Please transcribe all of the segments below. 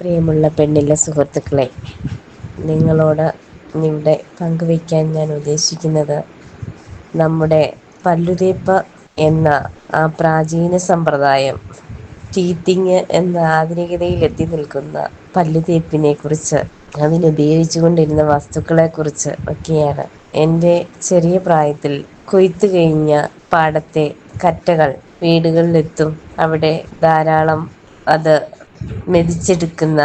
പ്രിയമുള്ള പെണ്ണിലെ സുഹൃത്തുക്കളെ നിങ്ങളോട് ഇവിടെ പങ്കുവയ്ക്കാൻ ഞാൻ ഉദ്ദേശിക്കുന്നത് നമ്മുടെ പല്ലുതേപ്പ് എന്ന ആ പ്രാചീന സമ്പ്രദായം ടീത്തിങ് എന്ന ആധുനികതയിൽ എത്തി നിൽക്കുന്ന പല്ലുതേപ്പിനെ കുറിച്ച് അതിനുപയോഗിച്ചു കൊണ്ടിരുന്ന വസ്തുക്കളെ കുറിച്ച് ഒക്കെയാണ്. എന്റെ ചെറിയ പ്രായത്തിൽ കൊയ്ത്ത് കഴിഞ്ഞ പാടത്തെ കറ്റകൾ വീടുകളിലെത്തും. അവിടെ ധാരാളം അത് മെതിച്ചെടുക്കുന്ന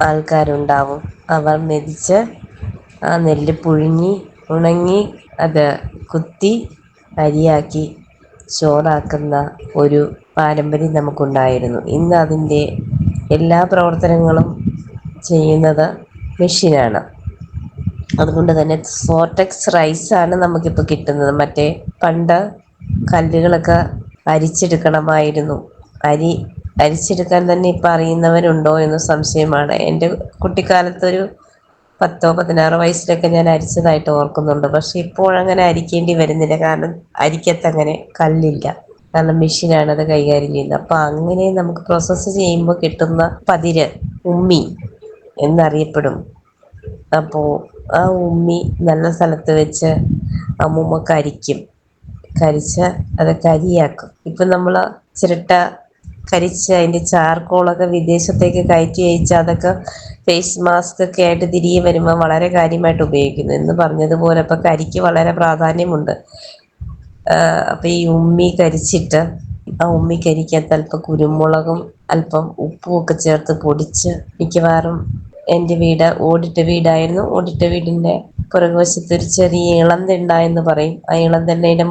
ആൾക്കാരുണ്ടാവും. അവർ മെതിച്ച് ആ നെല്ല് പുഴുങ്ങി ഉണങ്ങി അത് കുത്തി അരിയാക്കി ചോറാക്കുന്ന ഒരു പാരമ്പര്യം നമുക്കുണ്ടായിരുന്നു. ഇന്ന് അതിന്റെ എല്ലാ പ്രവർത്തനങ്ങളും ചെയ്യുന്നത് മെഷീനാണ്. അതുകൊണ്ട് തന്നെ സോർട്ടെക്സ് റൈസാണ് നമുക്കിപ്പോൾ കിട്ടുന്നത്. മറ്റേ പണ്ട് കല്ലുകളൊക്കെ അരിച്ചെടുക്കണമായിരുന്നു. അരി അരിച്ചെടുക്കാൻ തന്നെ ഇപ്പം അറിയുന്നവരുണ്ടോ എന്ന് സംശയമാണ്. എന്റെ കുട്ടിക്കാലത്തൊരു പത്തോ പതിനാറോ വയസ്സിലൊക്കെ ഞാൻ അരിച്ചതായിട്ട് ഓർക്കുന്നുണ്ട്. പക്ഷേ ഇപ്പോഴങ്ങനെ അരിക്കേണ്ടി വരുന്നില്ല. കാരണം അരിക്കത്തങ്ങനെ കല്ലില്ല. കാരണം മെഷീനാണ് അത് കൈകാര്യം ചെയ്യുന്നത്. അപ്പോൾ അങ്ങനെ നമുക്ക് പ്രോസസ്സ് ചെയ്യുമ്പോൾ കിട്ടുന്ന പതിര് ഉമ്മി എന്നറിയപ്പെടും. അപ്പോൾ ആ ഉമ്മി നല്ല സ്ഥലത്ത് വെച്ച് അമ്മൂമ്മ കരിക്കും. കരിച്ച് അത് കരിയാക്കും ഇപ്പം നമ്മൾ ചിരട്ട കരിച്ച് അതിന്റെ ചാർക്കോളൊക്കെ വിദേശത്തേക്ക് കയറ്റി അയച്ച് അതൊക്കെ ഫേസ് മാസ്ക് ഒക്കെ ആയിട്ട് തിരികെ വരുമ്പോൾ വളരെ കാര്യമായിട്ട് ഉപയോഗിക്കുന്നു. എന്ന് പറഞ്ഞതുപോലെ ഇപ്പം കരിക്ക് വളരെ പ്രാധാന്യമുണ്ട്. അപ്പം ഈ ഉമ്മി കരിച്ചിട്ട് ആ ഉമ്മി കരിക്കകത്ത് അല്പം കുരുമുളകും അല്പം ഉപ്പും ഒക്കെ ചേർത്ത് പൊടിച്ച് മിക്കവാറും എന്റെ വീട് ഓടിട്ട വീടായിരുന്നു. ഓടിട്ട വീടിന്റെ പുറകുവശത്ത് ഒരു ചെറിയ ഇളം എന്ന് പറയും. ആ ഇളം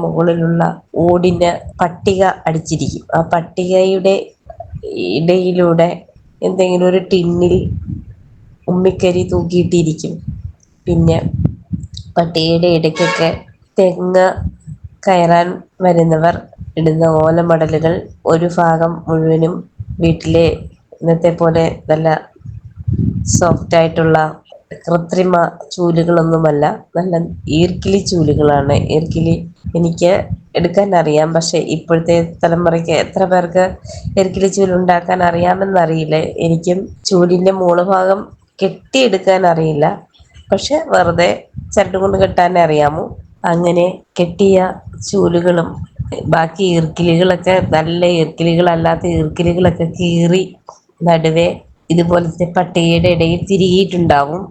മുകളിലുള്ള ഓടിന് പട്ടിക അടിച്ചിരിക്കും. ആ പട്ടികയുടെ ഇടയിലൂടെ എന്തെങ്കിലും ഒരു ടിന്നിൽ ഉമ്മിക്കരി തൂക്കിയിട്ടിരിക്കും. പിന്നെ പട്ടികയുടെ ഇടയ്ക്കൊക്കെ തെങ്ങ് കയറാൻ വരുന്നവർ ഇടുന്ന ഓലമടലുകൾ ഒരു ഭാഗം മുഴുവനും വീട്ടിലെ ഇന്നത്തെ പോലെ നല്ല സോഫ്റ്റ് ആയിട്ടുള്ള കൃത്രിമ ചൂലുകളൊന്നുമല്ല. നല്ല ഈർക്കിലി ചൂലുകളാണ്. ഈർക്കിലി എനിക്ക് എടുക്കാൻ അറിയാം. പക്ഷെ ഇപ്പോഴത്തെ തലമുറയ്ക്ക് എത്ര പേർക്ക് ഈർക്കിലി ചൂൽ ഉണ്ടാക്കാൻ അറിയാമെന്നറിയില്ല. എനിക്കും ചൂലിന്റെ മൂളഭാഗം ഭാഗം കെട്ടിയെടുക്കാൻ അറിയില്ല. പക്ഷെ വെറുതെ ചരട് കൊണ്ട് കെട്ടാനേ അറിയാമോ? അങ്ങനെ കെട്ടിയ ചൂലുകളും ബാക്കി ഈർക്കിലികളൊക്കെ നല്ല ഈർക്കിലികളല്ലാത്ത ഈർക്കിലികളൊക്കെ കീറി നടുവേ ഇതുപോലത്തെ പട്ടികയുടെ ഇടയിൽ തിരുകിയിട്ടുണ്ടാവും.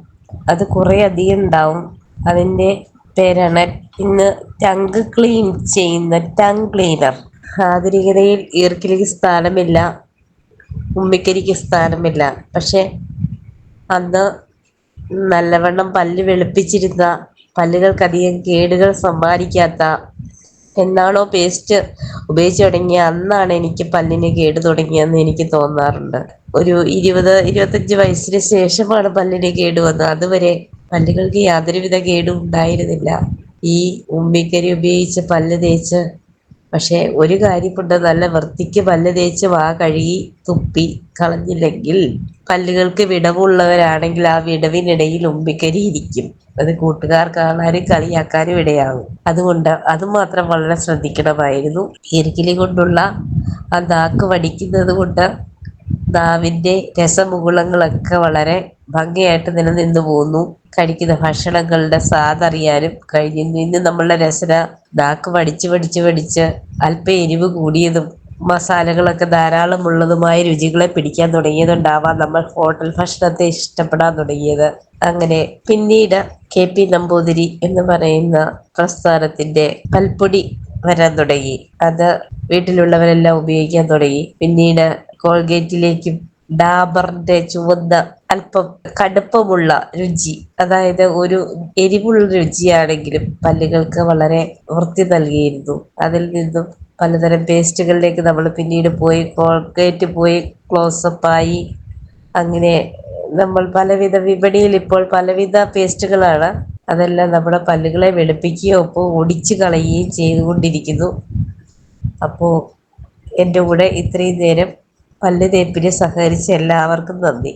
അത് കുറേ അധികം ഉണ്ടാവും. അതിന്റെ പേരാണ് ഇന്ന് ടങ്ക് ക്ലീൻ ചെയ്യുന്ന ടങ് ക്ലീനർ ആധുനികതയിൽ ഈർക്കിലേക്ക് സ്ഥാനമില്ല ഉമ്മിക്കരിക്ക് സ്ഥാനമില്ല. പക്ഷെ അന്ന് നല്ലവണ്ണം പല്ല് വെളുപ്പിച്ചിരുന്ന പല്ലുകൾക്കധികം കേടുകൾ സമ്മാനിക്കാത്ത എന്നാണോ പേസ്റ്റ് ഉപയോഗിച്ച് തുടങ്ങിയ അന്നാണ് എനിക്ക് പല്ലിന് കേട് തുടങ്ങിയതെന്ന് എനിക്ക് തോന്നാറുണ്ട്. ഒരു ഇരുപത് ഇരുപത്തഞ്ച് വയസ്സിന് ശേഷമാണ് പല്ലിന് കേട് വന്നത്. അതുവരെ പല്ലുകൾക്ക് യാതൊരുവിധ കേടും ഉണ്ടായിരുന്നില്ല. ഈ ഉമ്മിക്കരി ഉപയോഗിച്ച് പല്ല് തേച്ച് പക്ഷേ ഒരു കാര്യമുണ്ട് നല്ല വൃത്തിക്ക് പല്ല് തേച്ച് വാ കഴുകി തുപ്പി കളഞ്ഞില്ലെങ്കിൽ പല്ലുകൾക്ക് വിടവുള്ളവരാണെങ്കിൽ ആ വിടവിനിടയിൽ ഉമ്മിക്കരി ഇരിക്കും. അത് കൂട്ടുകാർ കാണാനും കളിയാക്കാനും ഇടയാകും. അതുകൊണ്ട് അത് മാത്രം വളരെ ശ്രദ്ധിക്കണമായിരുന്നു. ഇരിക്കലി കൊണ്ടുള്ള ആ നാക്ക് വടിക്കുന്നത് കൊണ്ട് നാവിന്റെ രസമുകുളങ്ങളൊക്കെ വളരെ ഭംഗിയായിട്ട് നിലനിന്നു പോന്നു. കഴിക്കുന്ന ഭക്ഷണങ്ങളുടെ സ്വാദറിയാനും കഴിഞ്ഞു. ഇന്ന് നമ്മളുടെ രസന നാക്ക് വടിച്ച് വടിച്ച് വടിച്ച് അല്പം എരിവ് കൂടിയതും മസാലകളൊക്കെ ധാരാളമുള്ളതുമായ രുചികളെ പിടിക്കാൻ തുടങ്ങിയതുകൊണ്ടാവാം നമ്മൾ ഹോട്ടൽ ഭക്ഷണത്തെ ഇഷ്ടപ്പെടാൻ തുടങ്ങിയത്. അങ്ങനെ പിന്നീട് കെ പി നമ്പൂതിരി എന്ന് പറയുന്ന പ്രസ്ഥാനത്തിന്റെ പൽപ്പൊടി വരാൻ തുടങ്ങി. അത് വീട്ടിലുള്ളവരെല്ലാം ഉപയോഗിക്കാൻ തുടങ്ങി. പിന്നീട് കോൾഗേറ്റിലേക്കും ഡാബറിന്റെ ചുവന്ന അല്പം കടുപ്പമുള്ള രുചി അതായത് ഒരു എരിവുള്ള രുചിയാണെങ്കിലും പല്ലുകൾക്ക് വളരെ വൃത്തി നൽകിയിരുന്നു. അതിൽ നിന്നും പലതരം പേസ്റ്റുകളിലേക്ക് നമ്മൾ പിന്നീട് പോയി കോൾഗേറ്റ് പോയി ക്ലോസപ്പായി അങ്ങനെ നമ്മൾ പലവിധ വിപണിയിൽ ഇപ്പോൾ പലവിധ പേസ്റ്റുകളാണ്. അതെല്ലാം നമ്മുടെ പല്ലുകളെ വെളുപ്പിക്കുകയോ ഒപ്പം ഒടിച്ചു കളയുകയും ചെയ്തുകൊണ്ടിരിക്കുന്നു. അപ്പോൾ എന്റെ കൂടെ ഇത്രയും നേരം പല്ല് തേപ്പിന് സഹകരിച്ച എല്ലാവർക്കും നന്ദി.